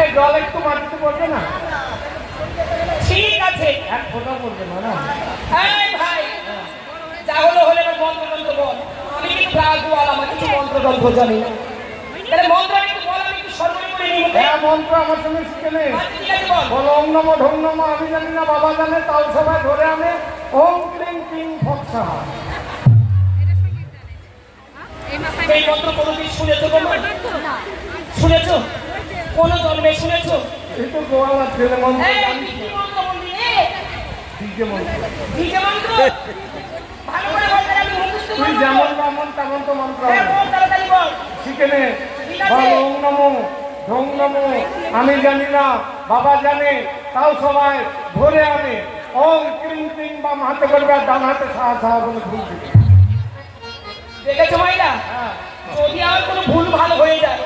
এই জল একটু মাটিতে পড়বে না? ঠিক আছে। এক ফোঁটা পড়বে না না? এই ভাই যা হলো হলে বল। আমি কিন্তু আমার কিছু জানি। তাহলে মন্ত্র আমি বল আমি একটু হ্যাঁ মন্ত্র আমার সঙ্গে শিখে নে। ঠিক বলো। ওম নমো ঢং নমো আমি জানি না বাবা জানে তাও সবাই ধরে আনে ওম ক্লিং ক্লিং ফক্সা এই মন্ত্র কোনোদিন শুনেছো তোমরা? শুনেছো? কোন জন্মে শুনেছো? এই তো গোয়ালার ছেলে মন্ত্র কি মন্ত্র মন্ত্র। ভিজে মন্ত্র? ভালো করে আমি মুখস্থ তুই করব। যেমন তেমন তেমন তো মন্ত্র হ্যাঁ। বল। তাড়াতাড়ি বল। শিখে নে। ঠিক আছে। বল ওম নমো ঢং নমো। আমি জানি না বাবা জানে তাও সবাই ধরে আনে। ওম ক্লিং ক্লিং বাম হাতে করবে আর ডান হাতে সাহা সাহা বলে ভুল দিবে। দেখেছ মাইলা হ্যাঁ। যদি আমার কোনো ভুল ভালো হয়ে যায়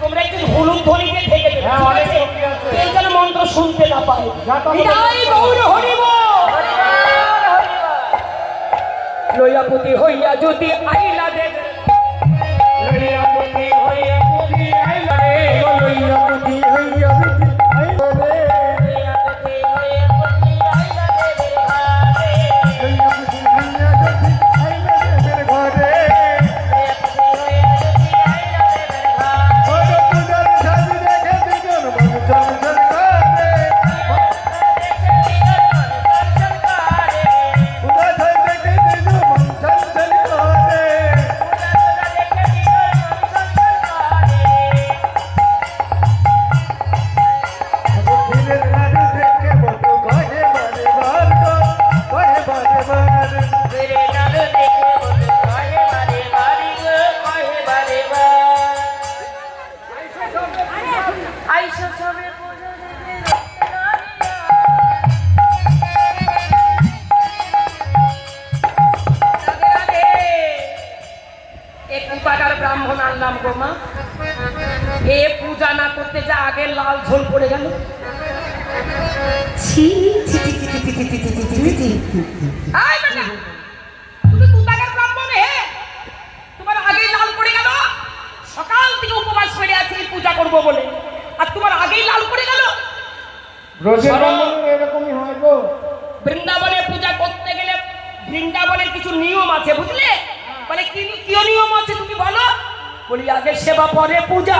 তোমরা একটু হলুদ ধরিতে সেই যেন মন্ত্র শুনতে না পায়। হৃদয় গৌর হরিব। হইয়া যদি আইন আগে লাল ঝোল পড়ে গেল। ছি, ছি, ছি, ছি, ছি, ছি, ছি, ছি, ছি, ছি, ছি, ছি, ছি। এই বেটা, তুমি কুপাকার ব্রাহ্মণ হে? তোমার আগেই লাল পড়ে গেল। সকাল থেকে উপবাস করে আছি পূজা করব বলে। আর তোমার আগেই লাল পড়ে গেল? রোজের এরকমই হয় গো। বৃন্দাবনে পূজা করতে গেলে বৃন্দাবনের কিছু নিয়ম আছে বুঝলে? বলে কি কি বলি আগে সেবা পরে পূজা।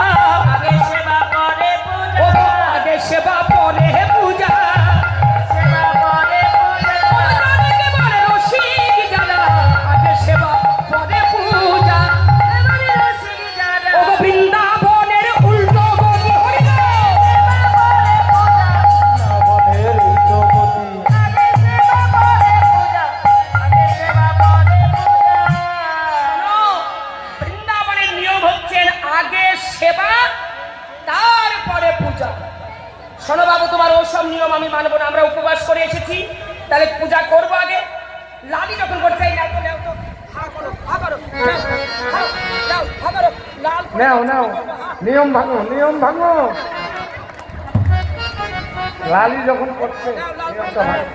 আগে সেবা পরে পূজা। আগে সেবা পরে পূজা। নাও নাও নিয়ম ভাঙো নিয়ম ভাঙো লালি যখন করছে নিয়মটা ভাঙো।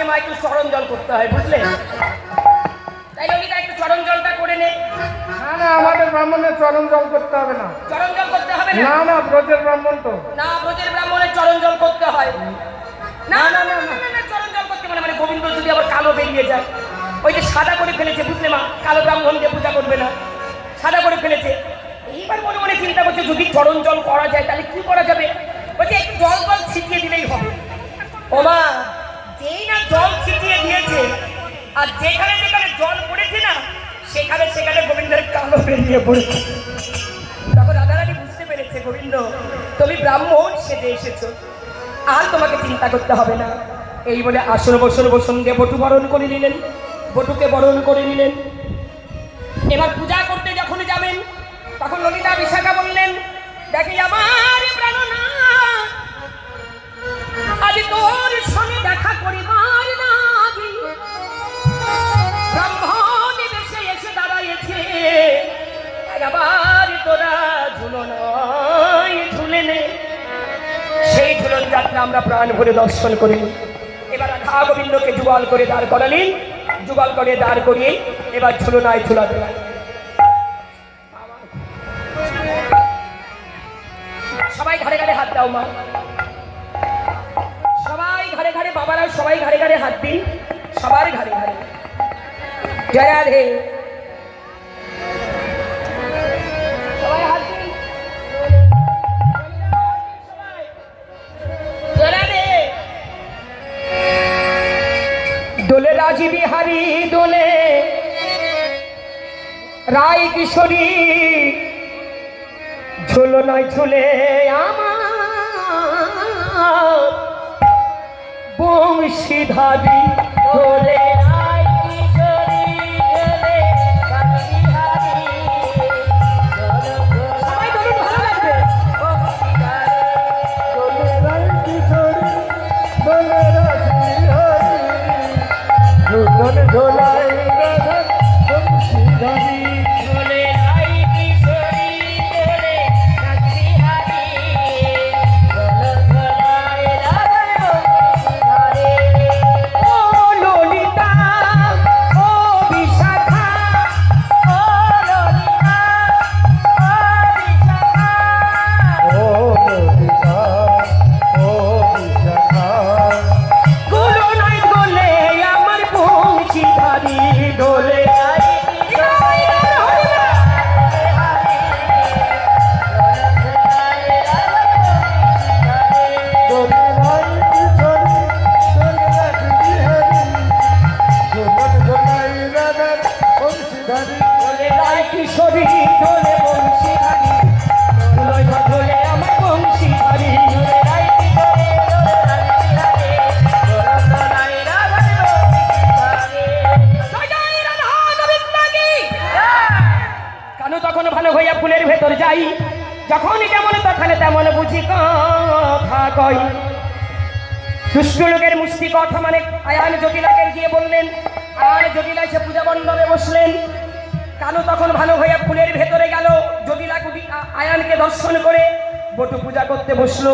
বাড়িতে মা একটু চরণ জল করতে হয় বুঝলে? তাই ললিতা একটু চরণ জলটা করে নে। না না আমাদের ব্রাহ্মণের চরণ জল করতে হবে না। চরণ জল করতে হবে না? না ব্রজের ব্রাহ্মণ তো। না ব্রজের ব্রাহ্মণের চরণ জল করতে হয়। না না না না, না, না, চরণ জল করতে মানে মানে গোবিন্দ যদি আবার কালো বেরিয়ে যায় ওই যে সাদা করে ফেলেছে বুঝলে মা? কালো ব্রাহ্মণকে পূজা করবে না। সাদা করে ফেলেছে। এইবার মনে মনে চিন্তা করছে যদি চরণ জল করা যায় তাহলে কি করা যাবে? বলছে একটু জল জল ছিটিয়ে দিলেই হবে। ও মা আর যেখানে যেখানে জল পড়েছে না, সেখানে সেখানে গোবিন্দের কালো বেরিয়ে পড়েছে। তখন রাধারানী বুঝতে পেরেছে, গোবিন্দ, তুমি ব্রাহ্মণ, সেজে এসেছ। আর তোমাকে চিন্তা করতে হবে না। এই বলে আসন বসন বসন দিয়ে বটু বরণ করে নিলেন, বটুকে বরণ করে নিলেন। এবার পূজা করতে যখন যাবেন, তখন ললিতা বিশাখা বললেন, দেখি আমার প্রাণনা। আজ তোর সঙ্গে যাত্রা আমরা প্রাণ ভরে দর্শন করি। এবার রাধা গোবিন্দকে যুগল করে দাঁড় করালেন। যুগল করে দাঁড় করিয়ে এবার ঝুলনায় ঝুলাতে। সবাই ঘরে ঘরে হাত দাও মা। সবাই ঘরে ঘরে বাবারা সবাই ঘরে ঘরে হাত দিন। সবার ঘরে ঘরে। জয় রাধে। দোলে রাজি দোলে। রায় কিশোরী ঝুলো নয় ঝুলে আমার। বংশীধারী দোলে তখন তেমন বুঝি কথা কই। দুষ্ট লোকের মুষ্টি কথা মানে আয়ান জটিলাকে গিয়ে বললেন, আয়ান জটিলা সে পূজা মণ্ডপে বসলেন। কানু তখন ভালো হইয়া ফুলের ভেতরে গেল, জটিলা কুটি আয়ানকে দর্শন করে বটু পূজা করতে বসল।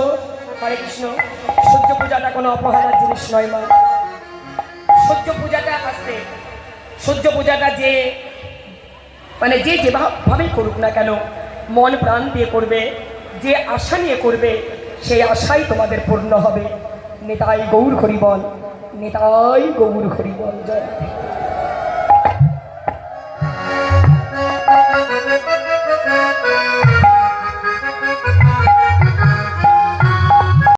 হরে কৃষ্ণ, সূর্য পূজাটা কোনো অপহারার জিনিস নয় মা। সূর্য পূজাটা আসছে সূর্য পূজাটা যে মানে যে যেভাবেই করুক না কেন, মন প্রাণ দিয়ে করবে। যে আশা নিয়ে করবে, সেই আশাই তোমাদের পূর্ণ হবে নেতাই গৌর হরি বল নেতাই গৌর হরি বল জয়